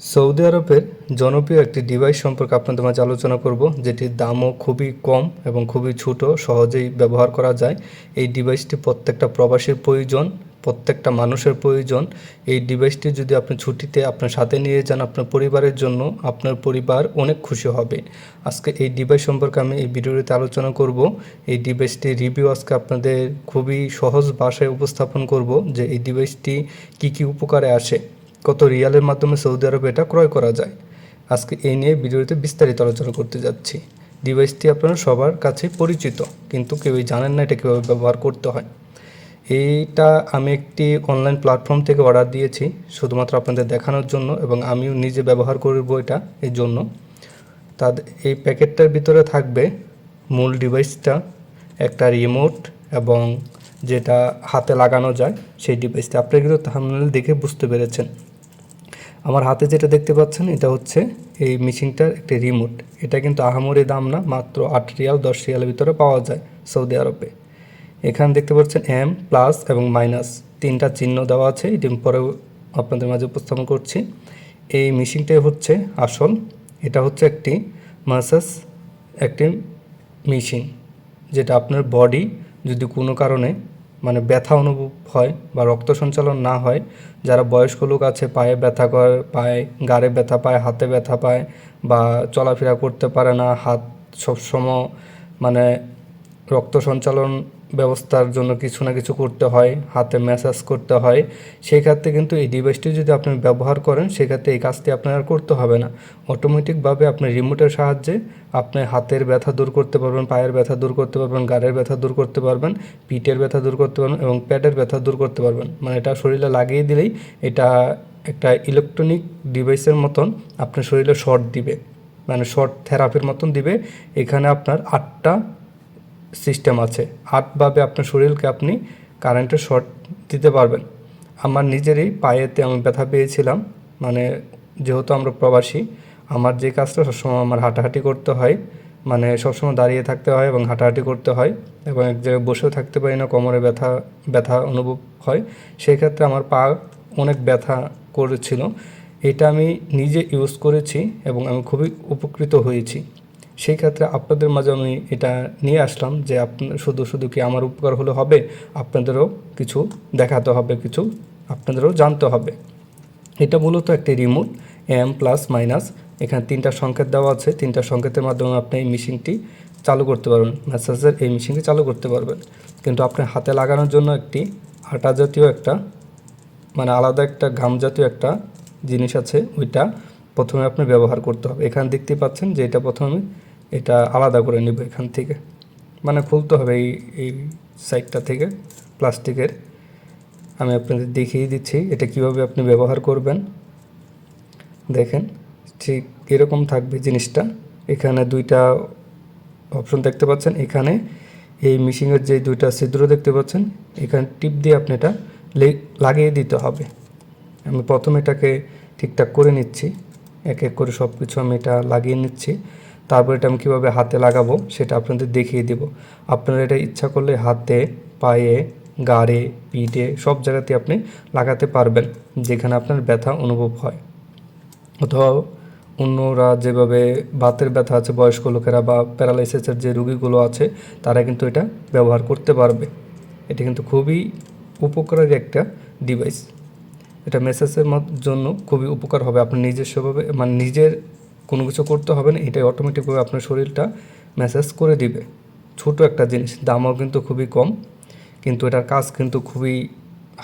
Saudi আরবের জনপ্রিয় একটি ডিভাইস সম্পর্কে আপনাদের মাঝে আলোচনা করব যেটির দামও খুবই কম এবং খুবই ছোট, সহজেই ব্যবহার করা যায়। এই ডিভাইসটি প্রত্যেকটা প্রবাসীর প্রয়োজন, প্রত্যেকটা মানুষের প্রয়োজন। এই ডিভাইসটি যদি আপনি ছুটিতে আপনার সাথে নিয়ে যান আপনার পরিবারের জন্য, আপনার পরিবার অনেক খুশি হবে। আজকে এই ডিভাইস সম্পর্কে আমি এই ভিডিওতে আলোচনা করব। এই ডিভাইসটির রিভিউ আজকে আপনাদের খুবই সহজ ভাষায় উপস্থাপন করব, যে এই ডিভাইসটি কী কী উপকারে আসে। কত রিয়ালের মাধ্যমে সৌদি আরবে এটা ক্রয় করা যায়? আজকে এই নিয়ে ভিডিওতে বিস্তারিত আলোচনা করতে যাচ্ছি। ডিভাইসটি আপনারা সবার কাছে পরিচিত, কিন্তু কেউই জানেন না এটা কীভাবে ব্যবহার করতে হয়। এইটা আমি একটি অনলাইন প্ল্যাটফর্ম থেকে অর্ডার দিয়েছি, শুধুমাত্র আপনাদের দেখানোর জন্য, এবং আমিও নিজে ব্যবহার করব এটা এর জন্য। তাদের এই প্যাকেটটার ভিতরে থাকবে মূল ডিভাইসটা, একটা রিমোট, এবং যেটা হাতে লাগানো যায়, সেই ডিভাইসটা আপনারা কিন্তু থামনেল দেখে বুঝতে পেরেছেন। আমার হাতে যেটা দেখতে পাচ্ছেন, এটা হচ্ছে এই মেশিনটার একটি রিমোট এটা কিন্তু আহামরি দাম না, মাত্র আট রিয়াল, দশ রিয়ালের ভিতরে পাওয়া যায় সৌদি আরবে। এখানে দেখতে পাচ্ছেন এম প্লাস এবং মাইনাস তিনটা চিহ্ন দেওয়া আছে, এটি পরেও আপনাদের মাঝে উপস্থাপন করছি। এই মেশিনটাই হচ্ছে আসল, এটা হচ্ছে একটি মাসাজ একটি মেশিন, যেটা আপনার বডি যদি কোনো কারণে মানে ব্যথা অনুভব হয় বা রক্ত সঞ্চালন না হয়, যারা বয়স্ক লোক আছে, পায়ে ব্যথা করে, পায়ে গাড়ে ব্যথা পায়, হাতে ব্যথা পায় বা চলাফেরা করতে পারে না, হাত সবসময় মানে রক্ত সঞ্চালন ব্যবস্থার জন্য কিছু না কিছু করতে হয়, হাতে ম্যাসাজ করতে হয়। সেই ক্ষেত্রে কিন্তু এই ডিভাইসটি যদি আপনি ব্যবহার করেন, সেক্ষেত্রে এই কাজটি আপনার আর করতে হবে না। অটোমেটিকভাবে আপনি রিমোটের সাহায্যে আপনি হাতের ব্যথা দূর করতে পারবেন, পায়ের ব্যথা দূর করতে পারবেন, গাড়ের ব্যথা দূর করতে পারবেন, পিঠের ব্যথা দূর করতে পারবেন এবং পেটের ব্যথা দূর করতে পারবেন। মানে এটা শরীরে লাগিয়ে দিলেই এটা একটা ইলেকট্রনিক ডিভাইসের মতন আপনার শরীরে শর্ট দিবে। মানে শর্ট থেরাপির মতন দিবে। এখানে আপনার আটটা সিস্টেম আছে। আটভাবে আপনার শরীরকে আপনি কারেন্টের শর্ট দিতে পারবেন। আমার নিজেরই পায়েতে আমি ব্যথা পেয়েছিলাম মানে যেহেতু আমরা প্রবাসী, আমার যে কাজটা সবসময় আমার হাঁটাহাঁটি করতে হয় মানে সবসময় দাঁড়িয়ে থাকতে হয় এবং হাঁটাহাঁটি করতে হয় এবং এক জায়গায় বসেও থাকতে পারি না, কোমরে ব্যথা ব্যথা অনুভব হয়, সেই ক্ষেত্রে আমার পা অনেক ব্যথা করেছিল। এটা আমি নিজে ইউজ করেছি এবং আমি খুবই উপকৃত হয়েছি। সেই ক্ষেত্রে আপনাদের মাঝে আমি এটা নিয়ে আসলাম যে আপনার শুধু শুধু কি আমার উপকার হলে হবে? আপনাদেরও কিছু দেখাতে হবে, কিছু আপনাদেরও জানতে হবে। এটা মূলত একটি রিমোট এম প্লাস মাইনাস এখানে তিনটা সংকেত দেওয়া আছে। তিনটা সংকেতের মাধ্যমে আপনি এই মেশিনটি চালু করতে পারবেন ম্যাসাজের এই মেশিনটি চালু করতে পারবেন। কিন্তু আপনার হাতে লাগানোর জন্য একটি আটা জাতীয় একটা মানে আলাদা একটা ঘাম জাতীয় একটা জিনিস আছে, ওইটা প্রথমে আপনি ব্যবহার করতে হবে। এখানে দেখতে পাচ্ছেন যে এটা প্রথমে এটা আলাদা করে নেব এখান থেকে। মানে খুলতে হবে এই এই সাইডটা থেকে প্লাস্টিকের আমি আপনাদের দেখিয়ে দিচ্ছি, এটা কীভাবে আপনি ব্যবহার করবেন। দেখেন, ঠিক এরকম থাকবে জিনিসটা। এখানে দুইটা অপশন দেখতে পাচ্ছেন। এখানে এই মিশিংয়ের যে দুইটা ছিদ্র দেখতে পাচ্ছেন, এখানে টিপ দিয়ে আপনি এটা লাগিয়ে দিতে হবে। আমি প্রথমে এটাকে ঠিকঠাক করে নিচ্ছি। এক এক করে সব কিছু আমি এটা লাগিয়ে নিচ্ছি। তারপর এটা আমি কীভাবে হাতে লাগাবো সেটা আপনাদের দেখিয়ে দেব। আপনারা এটা ইচ্ছা করলে হাতে, পায়ে, গাড়ে, পিঠে সব জায়গাতে আপনি লাগাতে পারবেন, যেখানে আপনার ব্যথা অনুভব হয়। অথবা অন্যরা যেভাবে বাতের ব্যথা আছে, বয়স্ক লোকেরা বা প্যারালাইসিসের যে রুগীগুলো আছে, তারা কিন্তু এটা ব্যবহার করতে পারবে। এটা কিন্তু খুবই উপকারী একটা ডিভাইস এটা মেসেজের জন্য খুবই উপকার হবে। আপনার নিজস্বভাবে মানে নিজের কোনো কিছু করতে হবে না, এটাই অটোমেটিকভাবে আপনার শরীরটা মেসেজ করে দিবে। ছোট একটা জিনিস, দামও কিন্তু খুবই কম, কিন্তু এটার কাজ কিন্তু খুবই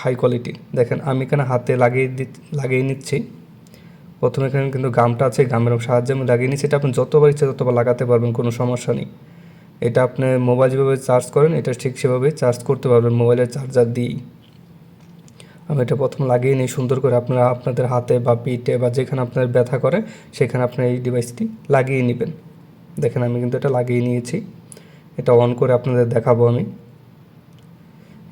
হাই কোয়ালিটির দেখেন, আমি এখানে হাতে লাগিয়ে দি, লাগিয়ে নিচ্ছি। প্রথমে এখানে কিন্তু গামটা আছে, গামের সাহায্যে আমি লাগিয়ে নিচ্ছি, এটা আপনি যতবার ইচ্ছা ততবার লাগাতে পারবেন, কোনো সমস্যা নেই। এটা আপনি মোবাইল যেভাবে চার্জ করেন, এটা ঠিক সেভাবে চার্জ করতে পারবেন মোবাইলের চার্জার দিয়েই। আমি এটা প্রথম লাগিয়ে নিই, সুন্দর করে আপনারা আপনাদের হাতে বা পিঠে বা যেখানে আপনার ব্যথা করে, সেখানে আপনার এই ডিভাইসটি লাগিয়ে নেবেন। দেখেন, আমি কিন্তু এটা লাগিয়ে নিয়েছি। এটা অন করে আপনাদের দেখাবো আমি।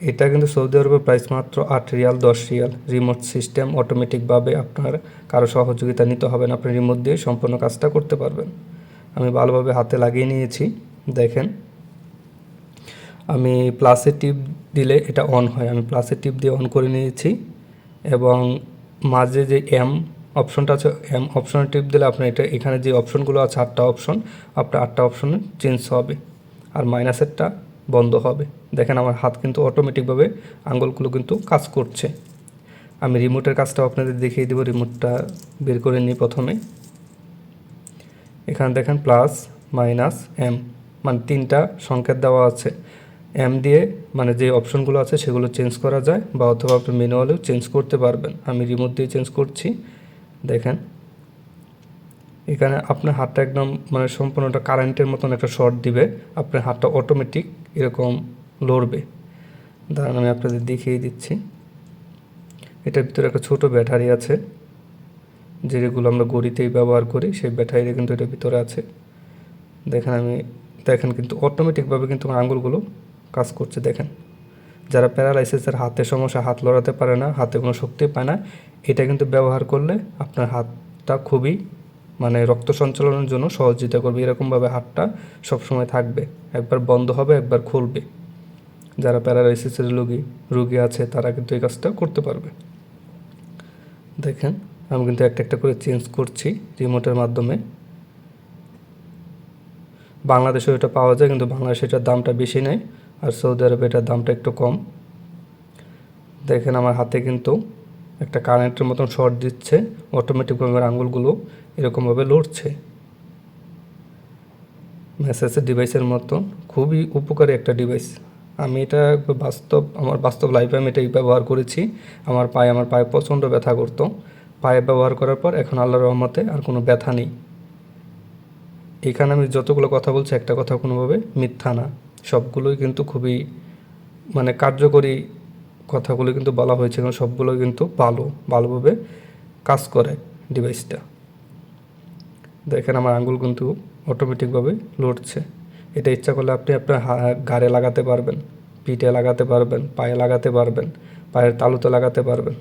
এটা কিন্তু সৌদি আরবের প্রাইস মাত্র আট রিয়াল, দশ রিয়াল। রিমোট সিস্টেম অটোমেটিকভাবে আপনার কারও সহযোগিতা নিতে হবে না। আপনি রিমোট দিয়ে সম্পূর্ণ কাজটা করতে পারবেন। আমি ভালোভাবে হাতে লাগিয়ে নিয়েছি। দেখেন আমি প্লাসে টিপ দিলে এটা অন হয়। আমি প্লাসে টিপ দিয়ে অন করে নিয়েছি এবং মাঝে যে এম অপশনটা আছে এম অপশনে টিপ দিলে আপনার এটা, এখানে যে অপশনগুলো আছে, আটটা অপশন আপনার আটটা অপশনে চেঞ্জ হবে। আর মাইনাসেরটা বন্ধ হবে। দেখেন আমার হাত কিন্তু অটোমেটিকভাবে আঙ্গুলগুলো কিন্তু কাজ করছে। আমি রিমোটের কাজটা আপনাদের দেখিয়ে দেবো রিমোটটা বের করে নিই প্রথমে। এখানে দেখেন প্লাস মাইনাস এম মানে তিনটা সংকেত দেওয়া আছে। এম দিয়ে মানে যে অপশনগুলো আছে সেগুলো চেঞ্জ করা যায় বা অথবা আপনি ম্যানুয়ালেও চেঞ্জ করতে পারবেন। আমি রিমোট দিয়ে চেঞ্জ করছি। দেখেন। এখানে আপনার হাতটা একদম মানে সম্পূর্ণটা কারেন্টের মতন একটা শর্ট দিবে। আপনার হাতটা অটোমেটিক এরকম লড়বে। দাঁড়ান, আমি আপনাদের দেখিয়ে দিচ্ছি। এটার ভিতরে একটা ছোট ব্যাটারি আছে, যেগুলো আমরা গড়িতেই ব্যবহার করি। সেই ব্যাটারিটা কিন্তু এটার ভিতরে আছে। দেখেন আমি, দেখেন কিন্তু অটোমেটিকভাবে কিন্তু আমার আঙুলগুলো কাজ করছে, দেখেন। যারা প্যারালাইসিসের হাতে সমস্যা, হাত লড়াতে পারে না, হাতে কোনো শক্তি পায় না, এটা কিন্তু ব্যবহার করলে আপনার হাতটা খুবই মানে রক্ত সঞ্চালনের জন্য সহযোগিতা করবে। এরকমভাবে হাতটা সবসময় থাকবে। একবার বন্ধ হবে, একবার খুলবে। যারা প্যারালাইসিসের রোগী রোগী আছে, তারা কিন্তু এই কাজটা করতে পারবে। দেখেন, আমি কিন্তু একটা একটা করে চেঞ্জ করছি রিমোটের মাধ্যমে। বাংলাদেশেও এটা পাওয়া যায়, কিন্তু বাংলাদেশে এটার দামটা বেশি নেয় আর সৌদি আরবে এটার দামটা একটু কম। দেখেন আমার হাতে কিন্তু একটা কারেন্টের মতন শর্ট দিচ্ছে অটোমেটিকভাবে আমার আঙুলগুলো এরকমভাবে লড়ছে। মেসেজের ডিভাইসের মতন, খুবই উপকারী একটা ডিভাইস আমি এটা বাস্তব, আমার বাস্তব লাইফে আমি এটাই ব্যবহার করেছি। আমার পায়ে আমার পায়ে প্রচণ্ড ব্যথা করতো। পায়ে ব্যবহার করার পর এখন আল্লাহ রহমতে আর কোনো ব্যথা নেই। এখানে আমি যতগুলো কথা বলছি, একটা কথা কোনোভাবে মিথ্যা না। সবগুলোই কিন্তু খুবই মানে কার্যকরী কথাগুলো কিন্তু বলা হয়েছে এবং সবগুলো কিন্তু ভালো, ভালোভাবে কাজ করে ডিভাইসটা দেখেন আমার আঙ্গুল কিন্তু অটোমেটিকভাবে লড়ছে। এটা ইচ্ছা করলে আপনি আপনার ঘাড়ে লাগাতে পারবেন, পিঠে লাগাতে পারবেন, পায়ে লাগাতে পারবেন, পায়ের তালুতে লাগাতে পারবেন।